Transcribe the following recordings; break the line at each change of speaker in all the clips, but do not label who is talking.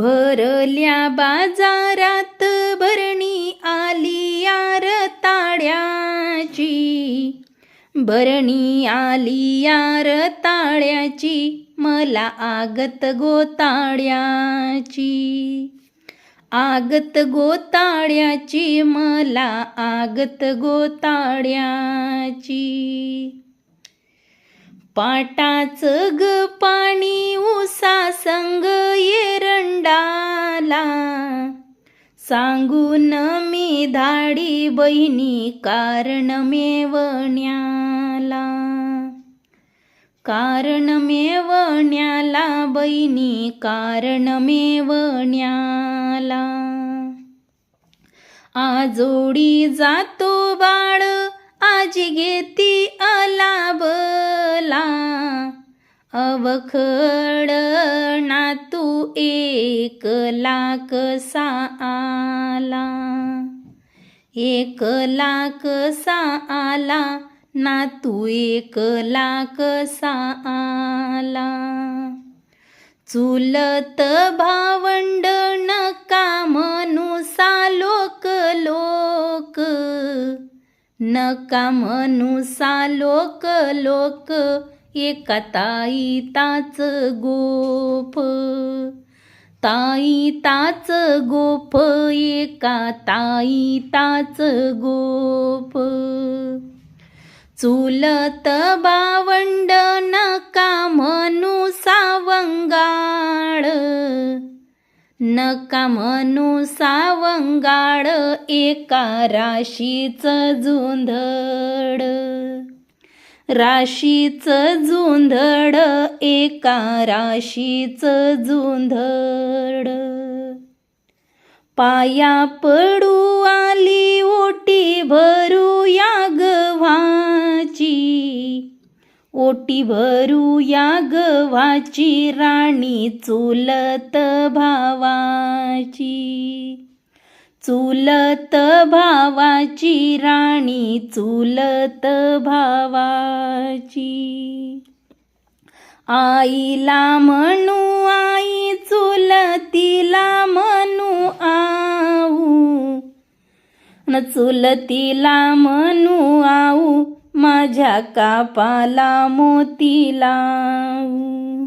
भरल्या बाजारात भरणी आली यार ताड्याची. भरणी आली यार ताळ्याची मला आगत गोताड्याची. आगत गोताड्याची मला आगत गोताड्याची. पाटाच ग पाणी उसा संग ये तोंडाला सांगून मी धाडी बहिणी कारण मेवण्याला. कारण मेवण्याला बहिणी कारण मेवण्याला. आजोडी जातो बाळ आजी घेती अलाब. अवखड ना तू एक लाख सा आला एक लाख सा आला ना तू एक लाख सा आला चुलत भावंड नका म्हणू लोक लोक नका म्हणू सालोक लोक एका ताई ताच गोफ ताई ताच गोफ एका ताई ताच गोफ चुलत बावंड नका म्हणू सावंगाळ. नका म्हणू सावंगाळ एका राशीचं झुंधड राशीचं झुंधड एका राशीचं झुंधड पाया पडू आली ओटी भरू या गव्हाची ओटी भरू या गव्हाची राणी चुलत भावाची. चुलत भावाची राणी चुलत भावाची. आईला म्हणू आई चुलतीला म्हणू आऊ. न चुलतीला म्हणू आऊ माझ्या कापाला मोती लावू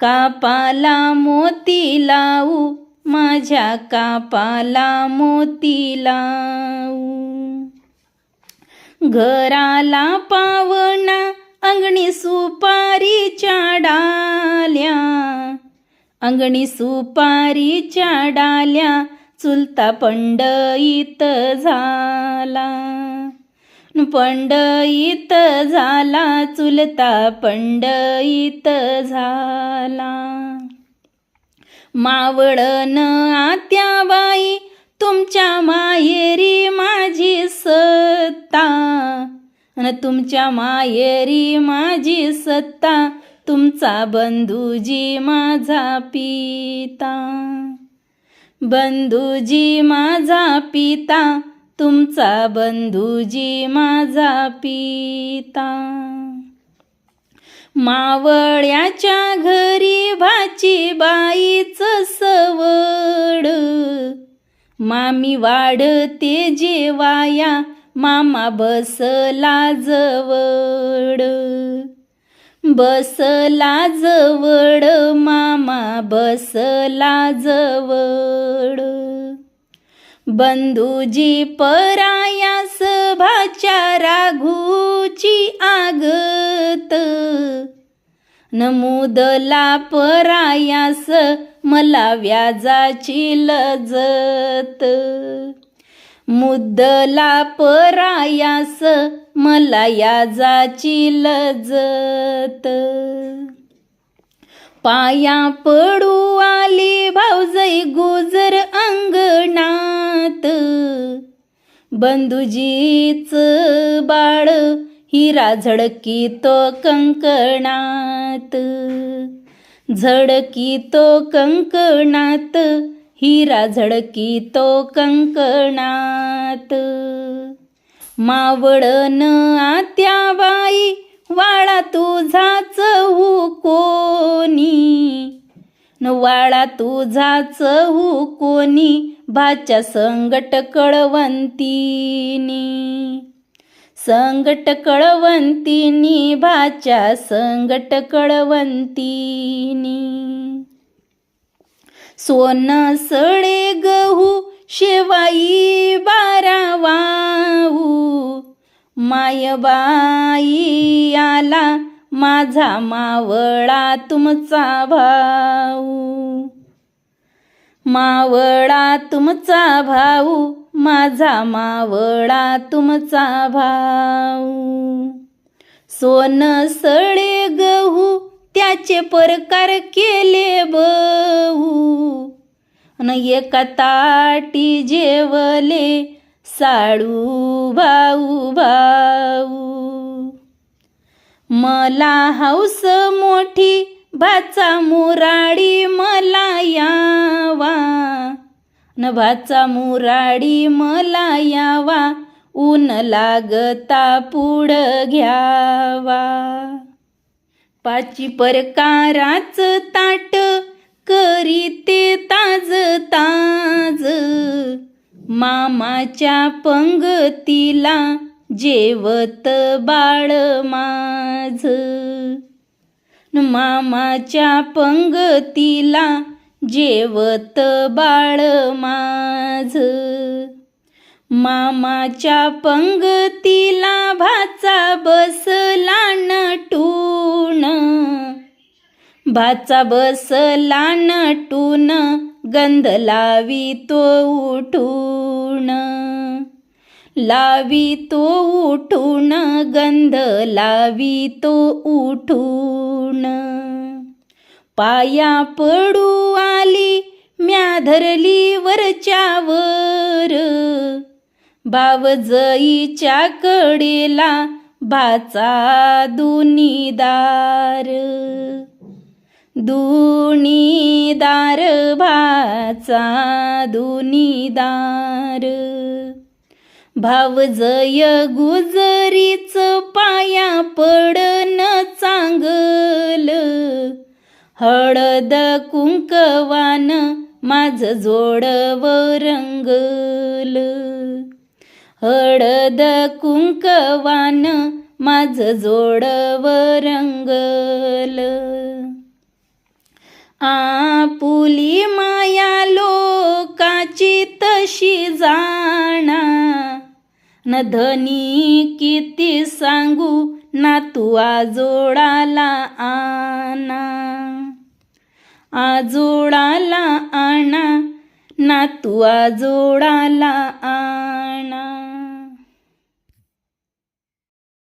कापाला मोती लावू माझ्या कापाला मोती लावू. घराला पावणा अंगणी सुपारीच्या डाल्या. अंगणी सुपारीच्या डाल्या चुलता पंडईत झाला. पंडईत झाला चुलता पंडईत झाला. मावळन आत्याबाई तुमच्या माहेरी माझी सत्ता. न तुमच्या माहेरी माझी सत्ता तुमचा बंधूजी माझा पिता. बंधूजी माझा पिता तुमचा बंधूजी माझा पिता. मावळ्याच्या घरी भाची बाईच सवड. मामी वाढते जेवाया मामा बसला जवळ बसला जवळ मामा बसला जवळ बंधूजी परायास भाच्या राघूची आगत. नमुदला परायास मला व्याजाची लजत. मुद्दला परायास मला याजाची लजत. पाया पडू आली भाऊजई गुजर बंधुजीच बाळ हिरा झडकी तो कंकणात. झडकी तो कंकणात हिरा झडकी तो कंकणात. मावळन आत्याबाई वाळा तुझाच हु कोणी न वाळा तुझाच हु कोणी भाच्या संगट कळवंतीनी. संगट कळवंतीनी भाच्या संगट कळवंतीनी. सोन सळे गहू शेवाई बारा वाहू. मायबाई आला माझा मावळा तुमचा भाऊ. मावळा तुमचा भाऊ माझा मावळा तुमचा भाऊ. सोन सळे गहू त्याचे प्रकार केले बहू. न एका ताटी जेवले साडू भाऊ भाऊ. मला हौस मोठी भाचा मुराडी मला यावा. न भाचा मुराडी मला यावा. ऊन लागता पुढ घ्यावा. पाची परकाराच ताट करीते ताज ताज. मामाच्या पंगतीला जेवत बाळ माझ. मामाच्या पंगतीला जेवत बाळ माझ. मामाच्या पंगतीला भाचा बसला नटून. भाचा बसला नटून गंध लावी तो उठून. लावी तो उठून गंध लावी तो उठून. पाया पडू आली म्या धरली वरच्यावर बावजईच्या कडेला भाचा दुनीदार. दुनीदार भाचा दुनीदार. भावजय गुजरीच पाया पडन चांगल. हळद कुंकवान माझ जोडव रंगल. हळद कुंकवान माझ जोडव रंगल. आपुली माया लोकाची तशी जाणा न धनी किती सांगू ना तू आजोडाला आना आजोडाला आणा ना तू आजोडाला आणा.